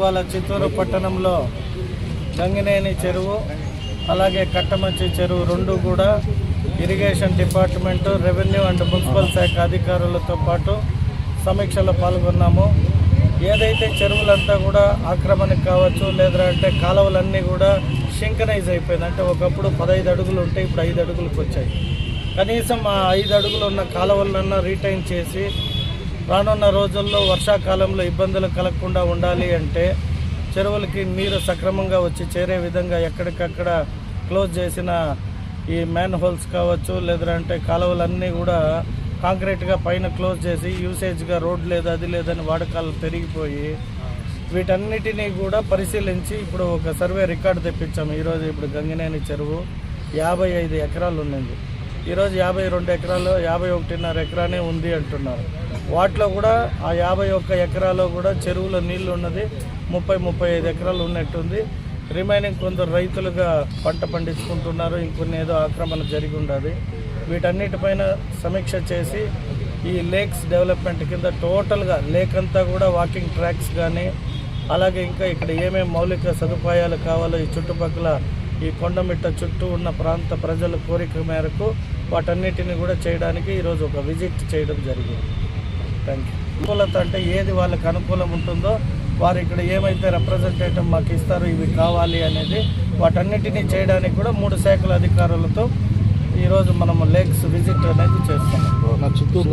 ఇవాళ చిత్తూరు పట్టణంలో గంగినేని చెరువు అలాగే కట్టమంచి చెరువు రెండు కూడా irrigation department revenue and municipal శాఖ అధికారులతో పాటు సమీక్షలో పాల్గొన్నాము. ఏదైతే చెరువులంతా కూడా ఆక్రమణకు కావచ్చు లేదా అంటే కాలువలన్నీ కూడా షింకనైజ్ అయిపోయింది. అంటే ఒకప్పుడు పదహైదు అడుగులు ఉంటే ఇప్పుడు ఐదు అడుగులకు వచ్చాయి. కనీసం ఆ ఐదు అడుగులు ఉన్న కాలువలన్నా రీటైన్ చేసి రానున్న రోజుల్లో వర్షాకాలంలో ఇబ్బందులు కలగకుండా ఉండాలి అంటే చెరువులకి నీరు సక్రమంగా వచ్చి చేరే విధంగా ఎక్కడికక్కడ క్లోజ్ చేసిన ఈ మ్యాన్ హోల్స్ కావచ్చు లేదంటే కాలువలన్నీ కూడా కాంక్రీట్గా పైన క్లోజ్ చేసి యూసేజ్గా రోడ్ లేదు అది లేదని వాడకాలు పెరిగిపోయి వీటన్నిటినీ కూడా పరిశీలించి ఇప్పుడు ఒక సర్వే రికార్డు తెప్పించాము. ఈరోజు ఇప్పుడు గంగినేని చెరువు యాభై ఐదు ఎకరాలు ఉన్నది. ఈరోజు యాభై రెండు ఎకరాలు యాభై ఒకటిన్నర ఎకరానే ఉంది అంటున్నారు. వాటిలో కూడా ఆ యాభై ఒక్క ఎకరాలో కూడా చెరువులో నీళ్ళు ఉన్నది. ముప్పై ముప్పై ఐదు ఎకరాలు ఉన్నట్టుంది. రిమైనింగ్ కొందరు రైతులుగా పంట పండించుకుంటున్నారు. ఇంకొన్ని ఏదో ఆక్రమణ జరిగి ఉండదు. వీటన్నిటిపైన సమీక్ష చేసి ఈ లేక్స్ డెవలప్మెంట్ కింద టోటల్గా లేక్ అంతా కూడా వాకింగ్ ట్రాక్స్ కానీ అలాగే ఇంకా ఇక్కడ ఏమేమి మౌలిక సదుపాయాలు కావాలో ఈ చుట్టుపక్కల ఈ కొండమిట్ట చుట్టూ ఉన్న ప్రాంత ప్రజల కోరిక మేరకు వాటన్నిటిని కూడా చేయడానికి ఈరోజు ఒక విజిట్ చేయడం జరిగింది. థ్యాంక్ యూ అనుకూలత అంటే ఏది వాళ్ళకి అనుకూలం ఉంటుందో వారు ఇక్కడ ఏమైతే రిప్రజెంటేటివ్ మాకు ఇస్తారో ఇవి కావాలి అనేది వాటన్నిటినీ చేయడానికి కూడా మూడు శాఖల అధికారులతో ఈరోజు మనము లేక్స్ విజిట్ అనేది చేస్తున్నాం. నా చిత్తూరు